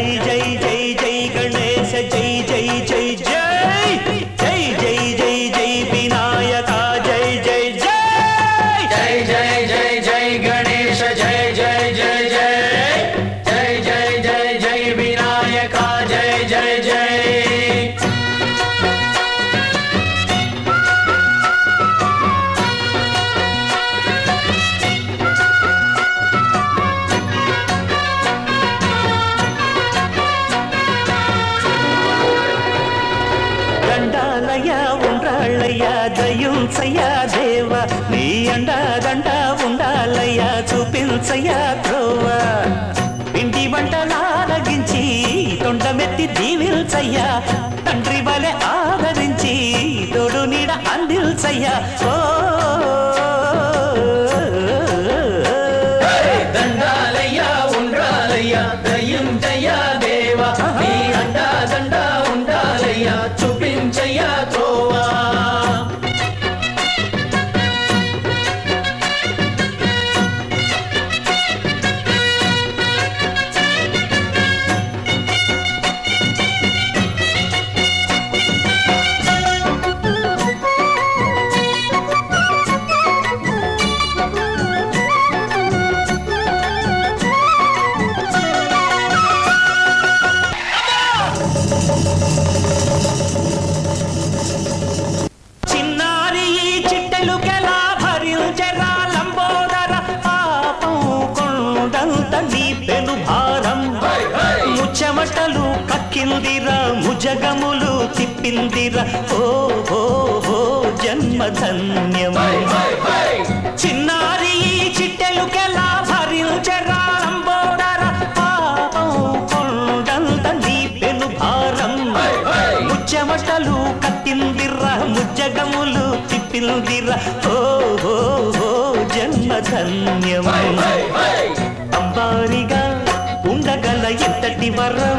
जय जय ఉండాలయ్య చూపించయ్యా త్రోవ. పిండి వంటలారగించి తొండమెత్తి దీవిల్చయ్యా తండ్రి వలె ఆదరించి తోడు నీడ అందిల్చయ్యా. ఓ కక్కిందిరా ముజగములు తిప్పిందిరా. ఓ ఓ ఓ జన్మధన్యమై. చిన్నారి చిట్టెలుకెలా భరించరా పాపం కొండంత నీ పెను భారం. ముచ్చమటలు కత్తిందిర్రా ముజ్జగములు తిప్పిందిర్రా ఓ ఓ ఓ జన్మధన్యమై. అంబారిగా ఉండగల ఎంతటి వరం?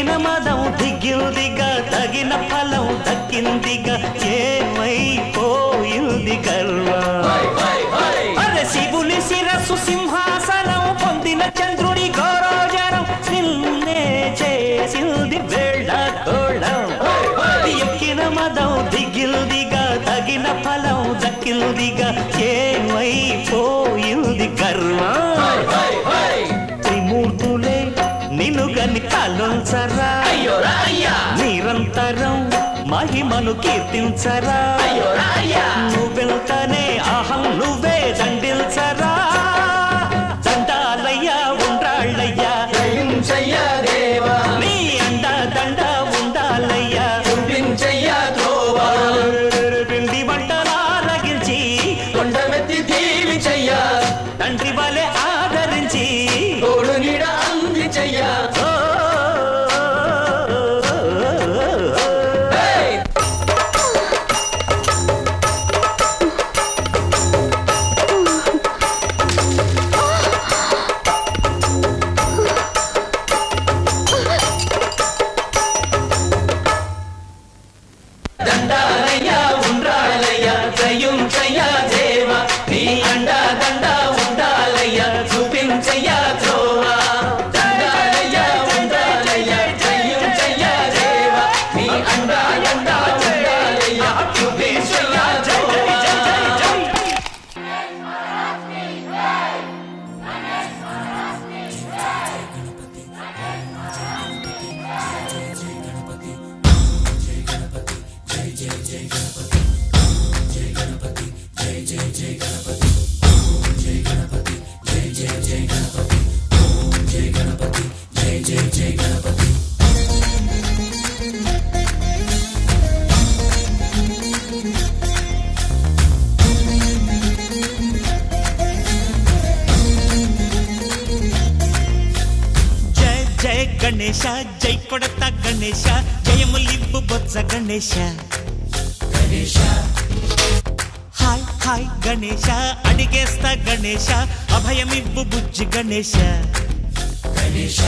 తగిన మదం దిగిందిగా తగిన ఫలం దక్కిందిగా ఏమైపోయింది గర్వం. అరే శివుని శిరస్సు సింహాసనం పొందిన చంద్రుడి గౌరవజనం నిన్నే చేసింది వేళ కోళం ఎక్కిన మదం దిగిల్దిగా తగిన ఫలం దక్కిల్దిగా ఏ నిలుగని కాలుంచరా నిరంతరం మహిమను కీర్తించరా? వెళ్తానే అహం నువ్వే దండిల్చరా గణేశ. జై కొడత గణేశ. జయములివ్వు బొత్స గణేశ. హాయ్ హాయ్ గణేశ. అడిగేస్తా గణేశ. అభయమివ్వు బుజ్జి గణేశ గణేశ.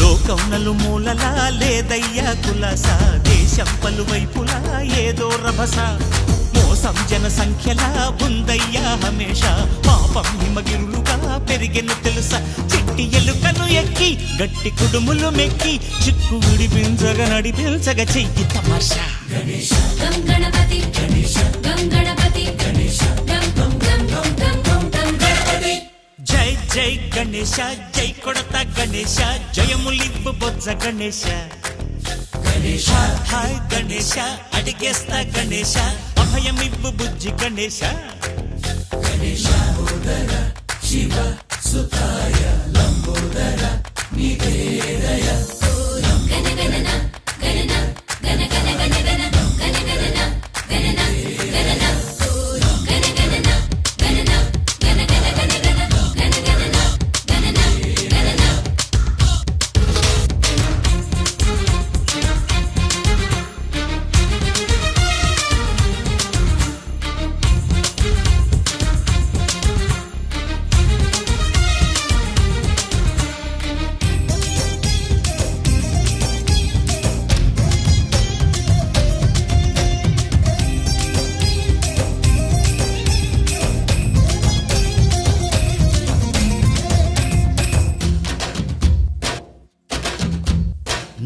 లోకం నలుమూలలా లేదయ్యా కులాస. దేశం పలువైపులా ఏదో రభస. మోసం జన సంఖ్యలా ఉందయ్యా హమేష. పాపం హిమగిరులుగా పెరిగెను తెలుసా. చెట్టి ఎలుకను ఎక్కి గట్టి కుడుములు మెక్కి చిక్కు విడిపించగ నడిపించగ చెయ్యి తమాషా. గణపతి జై జై గణేశ జై కొడత గణేశ జయములివ్వు బొజ్జ గణేశ. హాయ్ గణేశ అడిగేస్తా గణేశ. అభయమివ్వు బుజ్జి గణేశ. గణ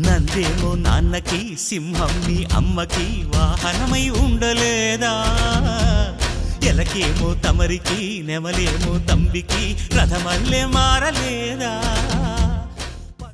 నందేమో నాన్నకి సింహం మీ అమ్మకి వాహనమై ఉండలేదా? ఎలకేమో తమరికి నెమలేమో తంబికి రథమల్లే మారలేదా?